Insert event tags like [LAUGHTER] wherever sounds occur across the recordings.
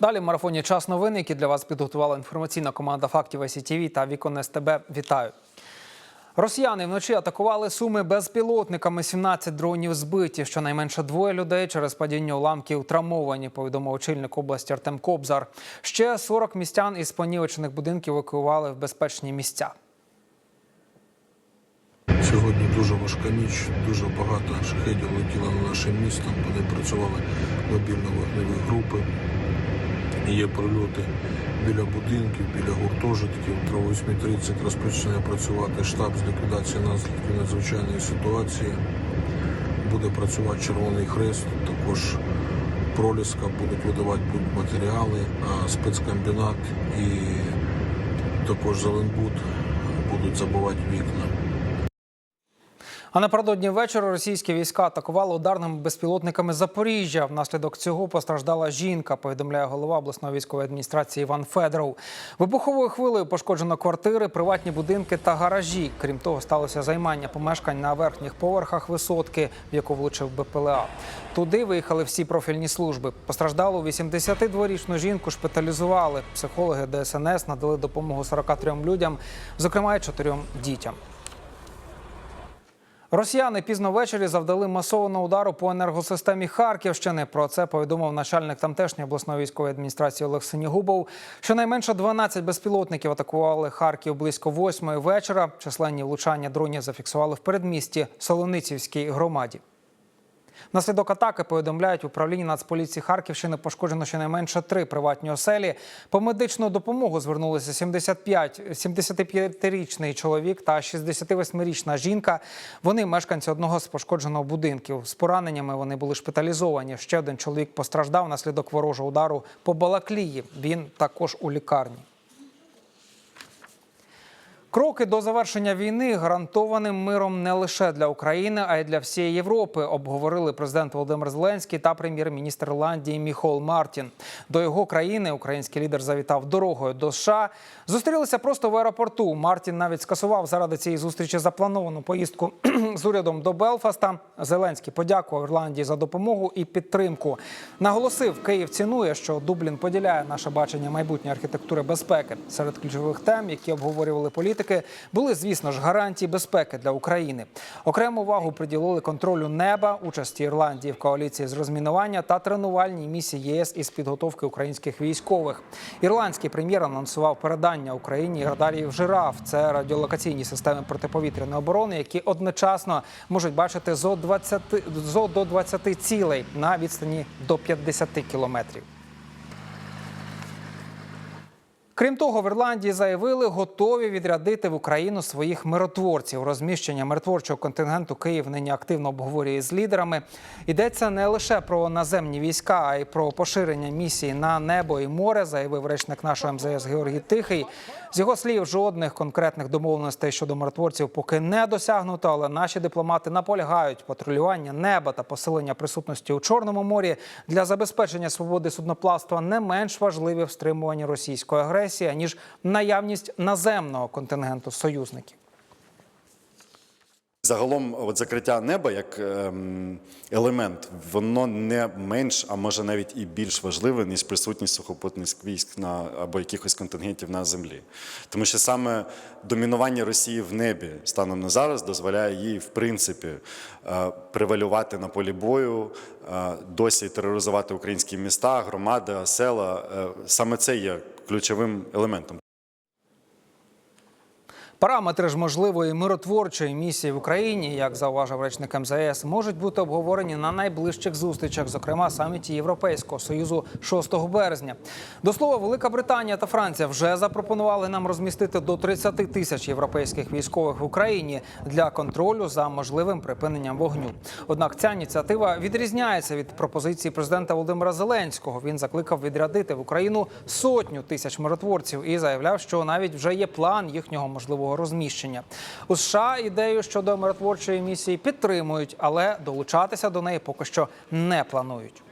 Далі в марафоні час новин, які для вас підготувала інформаційна команда фактів СІТВ та Вікон СТБ. Вітаю. Росіяни вночі атакували суми безпілотниками. 17 дронів збиті. Щонайменше двоє людей через падіння уламків травмовані. Повідомив очільник області Артем Кобзар. Ще 40 містян із понівечених будинків евакуювали в безпечні місця. Сьогодні дуже важка ніч, дуже багато шахедів летіло на наше місто. Вони працювали мобільно вогневі групи. Є прильоти біля будинків, біля гуртожитків. О 8.30 розпочне працювати штаб з ліквідації наслідків надзвичайної ситуації. Буде працювати Червоний Хрест, також проліска будуть видавати матеріали, а спецкомбінат і також Зеленбуд будуть забивати вікна. А напередодні вечора російські війська атакували ударними безпілотниками Запоріжжя. Внаслідок цього постраждала жінка. Повідомляє голова обласної військової адміністрації Іван Федоров. Вибуховою хвилею пошкоджено квартири, приватні будинки та гаражі. Крім того, сталося займання помешкань на верхніх поверхах висотки, в яку влучив БПЛА. Туди виїхали всі профільні служби. Постраждалу 82-річну жінку шпиталізували. Психологи ДСНС надали допомогу 43 людям, зокрема й чотирьом дітям. Росіяни пізно ввечері завдали масованого удару по енергосистемі Харківщини. Про це повідомив начальник тамтешньої обласної військової адміністрації Олег Синігубов. Щонайменше 12 безпілотників атакували Харків близько восьмої вечора. Численні влучання дронів зафіксували в передмісті Солоницівській громаді. Наслідок атаки повідомляють в управлінні Нацполіції Харківщини пошкоджено щонайменше три приватні оселі. По медичну допомогу звернулися 75, 75-річний чоловік та 68-річна жінка. Вони мешканці одного з пошкодженого будинків. З пораненнями вони були шпиталізовані. Ще один чоловік постраждав наслідок ворожого удару по Балаклії. Він також у лікарні. Кроки до завершення війни гарантованим миром не лише для України, а й для всієї Європи. Обговорили президент Володимир Зеленський та прем'єр-міністр Ірландії Міхол Мартін. До його країни український лідер завітав дорогою до США. Зустрілися просто в аеропорту. Мартін навіть скасував заради цієї зустрічі заплановану поїздку [CLEARS THROAT] з урядом до Белфаста. Зеленський подякував Ірландії за допомогу і підтримку. Наголосив, Київ цінує, що Дублін поділяє наше бачення майбутньої архітектури безпеки. Серед ключових тем, які обговорювали політики, були, звісно ж, гарантії безпеки для України. Окрему увагу приділили контролю неба, участі Ірландії в коаліції з розмінування та тренувальній місії ЄС із підготовки українських військових. Ірландський прем'єр анонсував передання Україні радарів «Жираф». Це радіолокаційні системи протиповітряної оборони, які одночасно можуть бачити зо 20, зо до 20 цілей на відстані до 50 кілометрів. Крім того, в Ірландії заявили, готові відрядити в Україну своїх миротворців. Розміщення миротворчого контингенту Київ нині активно обговорює з лідерами. Йдеться не лише про наземні війська, а й про поширення місії на небо і море, заявив речник нашого МЗС Георгій Тихий. З його слів, жодних конкретних домовленостей щодо миротворців поки не досягнуто, але наші дипломати наполягають патрулювання неба та посилення присутності у Чорному морі для забезпечення свободи судноплавства не менш важливі в стримуванні російської агресії, ніж наявність наземного контингенту союзників. Загалом, от закриття неба як ем, елемент, воно не менш, а може навіть і більш важливе, ніж присутність сухопутних військ на або якихось контингентів на землі. Тому що саме домінування Росії в небі станом на зараз дозволяє їй, в принципі, е, превалювати на полі бою, е, досі тероризувати українські міста, громади, села. Е, Саме це є ключовим елементом. Параметри ж можливої миротворчої місії в Україні, як зауважив речник МЗС, можуть бути обговорені на найближчих зустрічах, зокрема саміті Європейського союзу 6 березня. До слова, Велика Британія та Франція вже запропонували нам розмістити до 30 тисяч європейських військових в Україні для контролю за можливим припиненням вогню. Однак ця ініціатива відрізняється від пропозиції президента Володимира Зеленського. Він закликав відрядити в Україну сотню тисяч миротворців і заявляв, що навіть вже є план їхнього можливого розміщення. У США ідею щодо миротворчої місії підтримують, але долучатися до неї поки що не планують.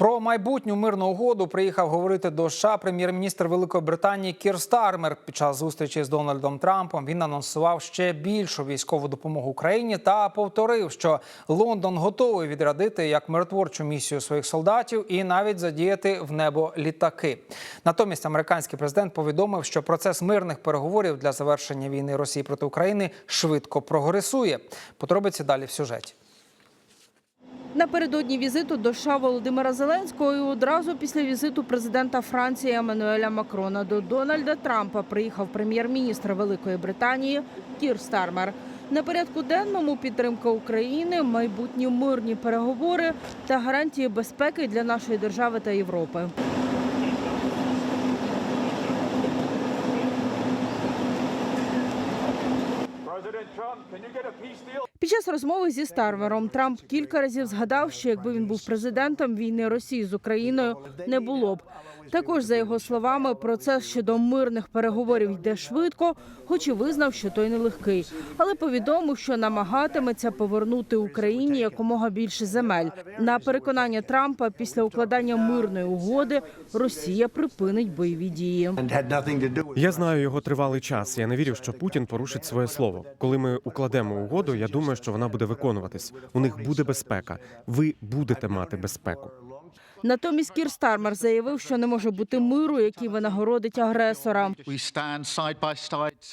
Про майбутню мирну угоду приїхав говорити до США прем'єр-міністр Великої Британії Кір Стармер. Під час зустрічі з Дональдом Трампом він анонсував ще більшу військову допомогу Україні та повторив, що Лондон готовий відрядити як миротворчу місію своїх солдатів і навіть задіяти в небо літаки. Натомість американський президент повідомив, що процес мирних переговорів для завершення війни Росії проти України швидко прогресує. Подробиці далі в сюжеті. Напередодні візиту до США Володимира Зеленського і одразу після візиту президента Франції Еммануеля Макрона до Дональда Трампа приїхав прем'єр-міністр Великої Британії Кір Стармер. На порядку денному підтримка України, майбутні мирні переговори та гарантії безпеки для нашої держави та Європи. President Trump, can you get a peace deal? Під час розмови зі Стармером Трамп кілька разів згадав, що якби він був президентом, війни Росії з Україною не було б. Також за його словами, процес щодо мирних переговорів йде швидко, хоч і визнав, що той нелегкий, але повідомив, що намагатиметься повернути Україні якомога більше земель. На переконання Трампа, після укладання мирної угоди Росія припинить бойові дії. Я знаю його тривалий час. Я не вірю, що Путін порушить своє слово. Коли ми укладемо угоду, я думаю, що вона буде виконуватись. У них буде безпека. Ви будете мати безпеку. Натомість Кір Стармер заявив, що не може бути миру, який винагородить агресора.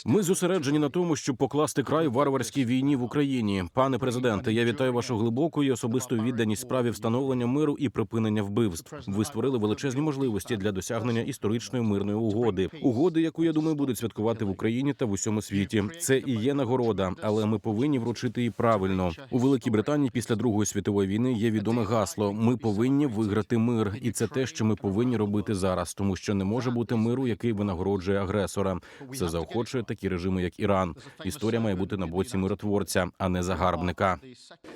Ми зосереджені на тому, щоб покласти край варварській війні в Україні. Пане президенте, я вітаю вашу глибоку і особисту відданість справі встановлення миру і припинення вбивств. Ви створили величезні можливості для досягнення історичної мирної угоди. Угоди, яку я думаю, будуть святкувати в Україні та в усьому світі. Це і є нагорода, але ми повинні вручити її правильно. У Великій Британії після Другої світової війни є відоме гасло: ми повинні виграти мир, і це те, що ми повинні робити зараз, тому що не може бути миру, який винагороджує агресора. Це заохочує такі режими, як Іран. Історія має бути на боці миротворця, а не загарбника.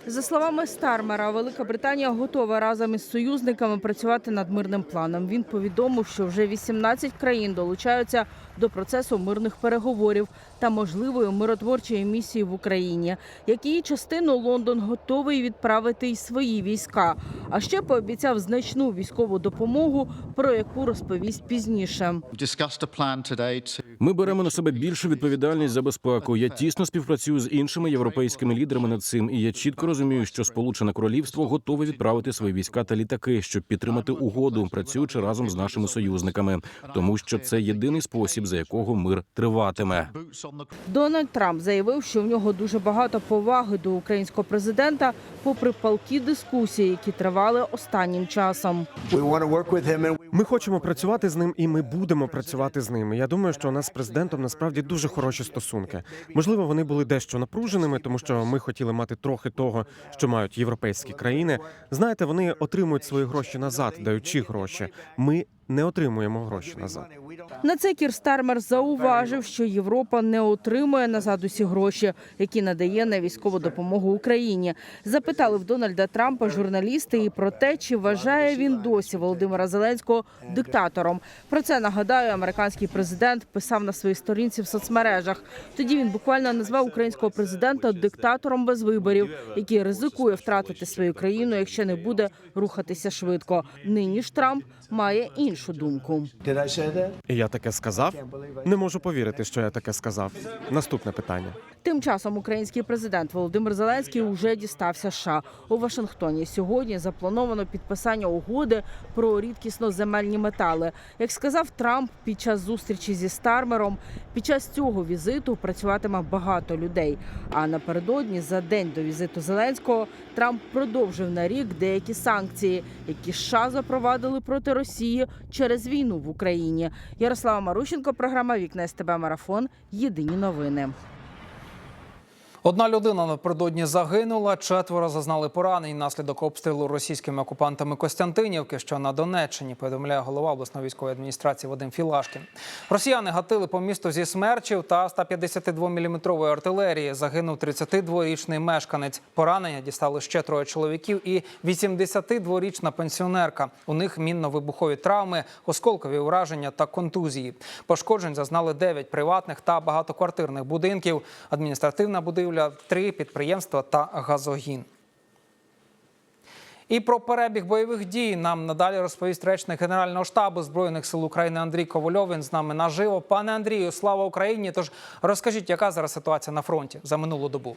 За словами Стармера, Велика Британія готова разом із союзниками працювати над мирним планом. Він повідомив, що вже 18 країн долучаються до процесу мирних переговорів та можливої миротворчої місії в Україні. які частину Лондон готовий відправити й свої війська. А ще пообіцяв значну військову допомогу, про яку розповість пізніше. Ми беремо на себе більшу відповідальність за безпеку. Я тісно співпрацюю з іншими європейськими лідерами над цим, і я чітко розумію, що Сполучене Королівство готове відправити свої війська та літаки, щоб підтримати угоду, працюючи разом з нашими союзниками, тому що це єдиний спосіб, за якого мир триватиме. Дональд Трамп заявив, що в нього дуже багато поваги до українського президента, попри палкі дискусії, які тривали останнім часом. Ми хочемо працювати з ним, і ми будемо працювати з ним. Я думаю, що у нас президентом насправді дуже хороші стосунки. Можливо, вони були дещо напруженими, тому що ми хотіли мати трохи того, що мають європейські країни. Знаєте, вони отримують свої гроші назад, даючи гроші. Ми не отримуємо гроші назад. На це Кір Стармер зауважив, що Європа не отримує назад усі гроші, які надає на військову допомогу Україні. Запитали в Дональда Трампа журналісти і про те, чи вважає він досі Володимира Зеленського диктатором. Про це нагадаю, американський президент писав на своїй сторінці в соцмережах. Тоді він буквально назвав українського президента диктатором без виборів, який ризикує втратити свою країну, якщо не буде рухатися швидко. Нині ж Трамп має іншу думку. Я таке сказав. Не можу повірити, що я таке сказав. Наступне питання. Тим часом український президент Володимир Зеленський уже дістався США. у Вашингтоні. Сьогодні заплановано підписання угоди про рідкісно земельні метали. Як сказав Трамп під час зустрічі зі Стармером, під час цього візиту працюватиме багато людей. А напередодні, за день до візиту Зеленського, Трамп продовжив на рік деякі санкції, які США запровадили проти Росії через війну в Україні. Ярослава Марущенко, програма Вікна СТБ Марафон. Єдині новини. Одна людина напередодні загинула, четверо зазнали поранень внаслідок обстрілу російськими окупантами Костянтинівки, що на Донеччині, повідомляє голова обласної військової адміністрації Вадим Філашкін. Росіяни гатили по місту зі смерчів та 152-мм артилерії. Загинув 32-річний мешканець. Поранення дістали ще троє чоловіків і 82-річна пенсіонерка. У них мінно-вибухові травми, осколкові ураження та контузії. Пошкоджень зазнали 9 приватних та багатоквартирних будинків, адміністративна будівля, три підприємства та газогін. І про перебіг бойових дій нам надалі розповість речник Генерального штабу збройних сил України Андрій Ковальов. Він з нами наживо. Пане Андрію, слава Україні! Тож розкажіть, яка зараз ситуація на фронті за минулу добу?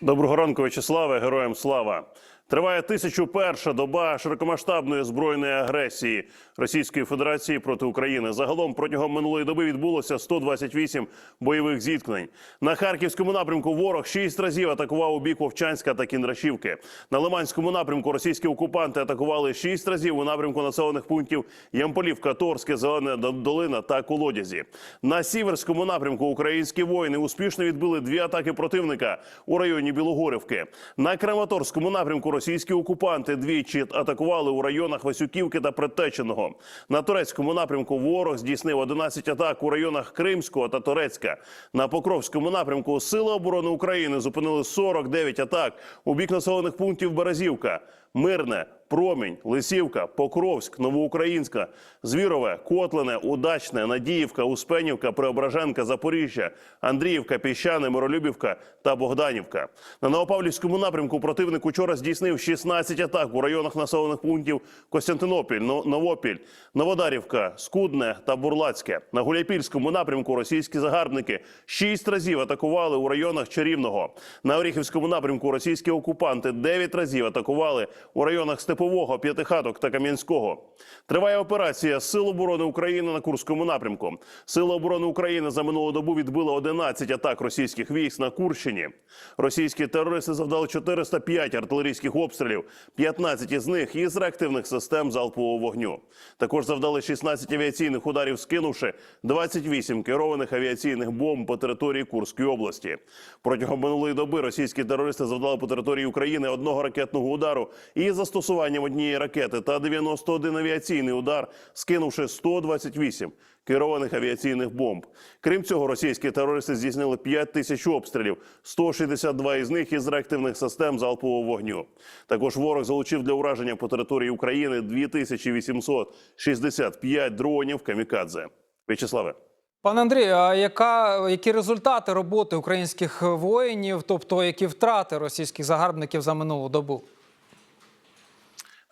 Доброго ранку, Вячеславе, героям слава. Триває 1001 доба широкомасштабної збройної агресії Російської Федерації проти України. Загалом протягом минулої доби відбулося 128 бойових зіткнень. На харківському напрямку ворог шість разів атакував у бік Вовчанська та Кіндрашівки. На Лиманському напрямку російські окупанти атакували шість разів у напрямку населених пунктів Ямполівка, Торське, Зелена Долина та Колодязі. На сіверському напрямку українські воїни успішно відбили дві атаки противника у районі Білогорівки. На Краматорському напрямку російські окупанти двічі атакували у районах Васюківки та Предтеченого. На турецькому напрямку ворог здійснив 11 атак у районах Кримського та Турецька. На Покровському напрямку Сили оборони України зупинили 49 атак у бік населених пунктів Березівка, Мирне, Промінь, Лисівка, Покровськ, Новоукраїнська, Звірове, Котлине, Удачне, Надіївка, Успенівка, Преображенка, Запоріжжя, Андріївка, Піщане, Миролюбівка та Богданівка. На Новопавлівському напрямку противник учора здійснив 16 атак у районах населених пунктів Костянтинопіль, Новопіль, Новодарівка, Скудне та Бурлацьке. На Гуляйпільському напрямку російські загарбники шість разів атакували у районах Чарівного. На Оріхівському напрямку російські окупанти 9 разів атакували у районах Степового, П'ятихаток та Кам'янського. Триває операція Сил оборони України на Курському напрямку. Сили оборони України за минулу добу відбили 11 атак російських військ на Курщині. Російські терористи завдали 405 артилерійських обстрілів, 15 із них із реактивних систем залпового вогню. Також завдали 16 авіаційних ударів, скинувши 28 керованих авіаційних бомб по території Курської області. Протягом минулої доби російські терористи завдали по території України одного ракетного удару із застосуванням однієї ракети та 91 авіаційний удар, скинувши 128 керованих авіаційних бомб. Крім цього, російські терористи здійснили 5 тисяч обстрілів, 162 із них із реактивних систем залпового вогню. Також ворог залучив для ураження по території України 2865 дронів камікадзе. В'ячеславе. Пане Андрію, а яка які результати роботи українських воїнів, тобто які втрати російських загарбників за минулу добу?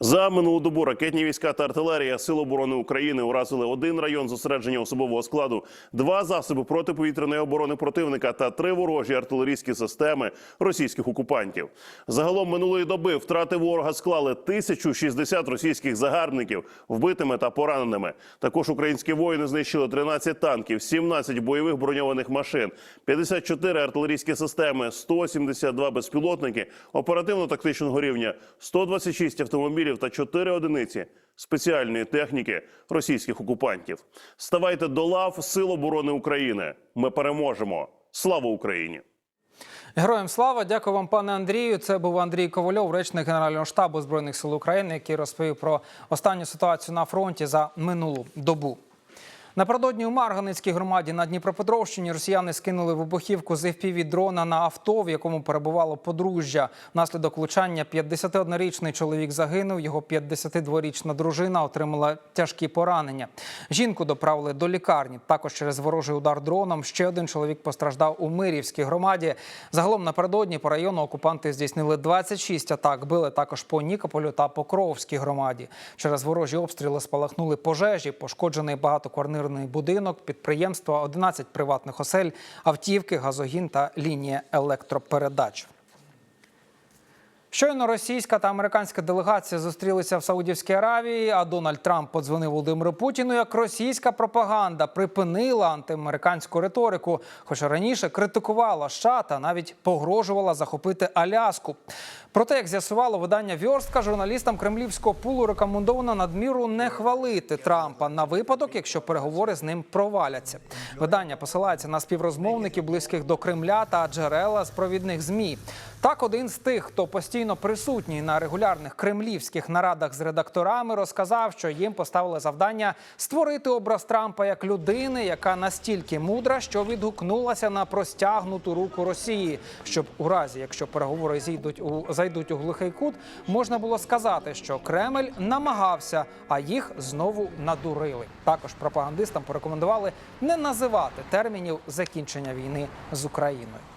За минулу добу ракетні війська та артилерія Сил оборони України уразили один район зосередження особового складу, два засоби протиповітряної оборони противника та три ворожі артилерійські системи російських окупантів. Загалом минулої доби втрати ворога склали 1060 російських загарбників вбитими та пораненими. Також українські воїни знищили 13 танків, 17 бойових броньованих машин, 54 артилерійські системи, 172 безпілотники оперативно-тактичного рівня, 126 автомобілів та 4 одиниці спеціальної техніки російських окупантів. Ставайте до лав Сил оборони України. Ми переможемо. Слава Україні! Героям слава, дякую вам, пане Андрію. Це був Андрій Ковальов, речник Генерального штабу збройних сил України, який розповів про останню ситуацію на фронті за минулу добу. Напередодні у Марганецькій громаді на Дніпропетровщині росіяни скинули вибухівку з fpv дрона на авто, в якому перебувало подружжя. Внаслідок влучання 51-річний чоловік загинув. Його 52-річна дружина отримала тяжкі поранення. Жінку доправили до лікарні. Також через ворожий удар дроном ще один чоловік постраждав у Мирівській громаді. Загалом напередодні по району окупанти здійснили 26 атак. Били також по Нікополю та Покровській громаді. Через ворожі обстріли спалахнули пожежі, пошкоджений багатоквартирний будинок, підприємства, 11 приватних осель, автівки, газогін та лінія електропередач. Щойно російська та американська делегація зустрілися в Саудівській Аравії. А Дональд Трамп подзвонив Володимиру Путіну. Як російська пропаганда припинила антиамериканську риторику, хоча раніше критикувала США та навіть погрожувала захопити Аляску. Проте, як з'ясувало видання Вьорстка, журналістам кремлівського пулу рекомендовано надміру не хвалити Трампа на випадок, якщо переговори з ним проваляться. Видання посилається на співрозмовників близьких до Кремля та джерела з провідних змі. Так, один з тих, хто постійно присутній на регулярних кремлівських нарадах з редакторами, розказав, що їм поставили завдання створити образ Трампа як людини, яка настільки мудра, що відгукнулася на простягнуту руку Росії, щоб у разі, якщо переговори зійдуть у зайдуть у глухий кут, можна було сказати, що Кремль намагався, а їх знову надурили. Також пропагандистам порекомендували не називати термінів закінчення війни з Україною.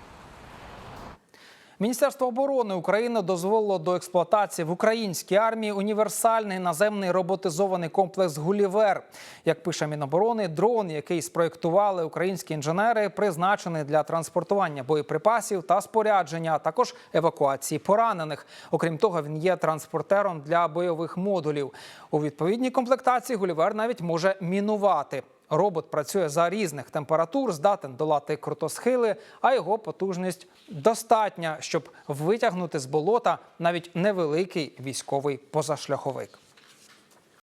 Міністерство оборони України дозволило до експлуатації в українській армії універсальний наземний роботизований комплекс Гулівер. Як пише Міноборони, дрон, який спроєктували українські інженери, призначений для транспортування боєприпасів та спорядження, а також евакуації поранених. Окрім того, він є транспортером для бойових модулів. У відповідній комплектації Гулівер навіть може мінувати. Робот працює за різних температур, здатен долати крутосхили, а його потужність достатня, щоб витягнути з болота навіть невеликий військовий позашляховик.